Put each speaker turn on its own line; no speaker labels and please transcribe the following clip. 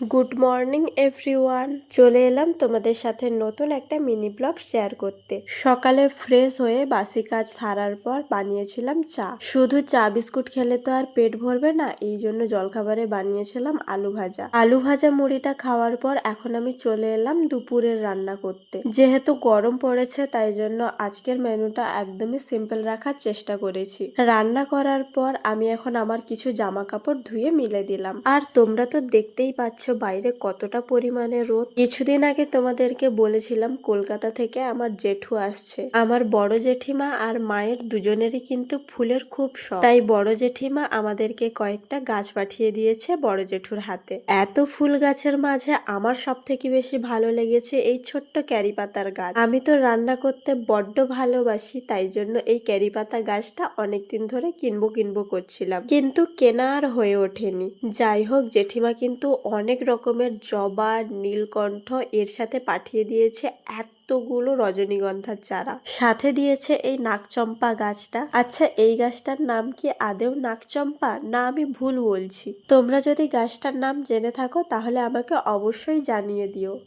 Good morning, everyone. চলে এলাম তোমাদের সাথে নতুন একটা মিনি ব্লগ শেয়ার করতে। সকালে ফ্রেশ হয়ে বাসি কাজ সারার পর বানিয়েছিলাম চা। শুধু চা বিস্কুট খেলে তো আর পেট ভরবে না, এই জন্য জলখাবারে বানিয়েছিলাম আলু ভাজা। আলু ভাজা মুড়িটা খাওয়ার পর এখন আমি চলে এলাম দুপুরের রান্না করতে। যেহেতু গরম পড়েছে, তাই জন্য আজকের মেনুটা একদমই সিম্পল রাখার চেষ্টা করেছি। রান্না করার পর আমি এখন আমার কিছু জামা কাপড় ধুয়ে মিলে দিলাম। আর তোমরা তো দেখতেই পাচ্ছ বাইরে কতটা পরিমাণে রোদ? কিছুদিন আগে তোমাদেরকে বলেছিলাম কলকাতা থেকে আমার জেঠু আসছে। আমার বড় জেঠিমা আর মায়ের দুজনেরই কিন্তু ফুলের খুব শখ। তাই বড় জেঠিমা আমাদেরকে কয়েকটা গাছ পাঠিয়ে দিয়েছে বড় জেঠুর হাতে। এত ফুল গাছের মাঝে আমার সব থেকে বেশি ভালো লেগেছে এই ছোট্ট ক্যারি পাতার গাছ। আমি তো রান্না করতে বড্ড ভালোবাসি, তাই জন্য এই ক্যারি পাতা গাছটা অনেকদিন ধরে কিনবো কিনবো করছিলাম। কিন্তু কেনা আর হয়ে ওঠেনি। যাই হোক, জেঠিমা কিন্তু অনেক রকমের জবা, নীলকণ্ঠ এর সাথে পাঠিয়ে দিয়েছে এতগুলো রজনীগন্ধার চারা। সাথে দিয়েছে এই নাকচম্পা গাছটা। আচ্ছা এই গাছটার নাম কি আদেও নাকচম্পা না, আমি ভুল বলছি। তোমরা যদি গাছটার নাম জেনে থাকো, তাহলে আমাকে অবশ্যই জানিয়ে দিও।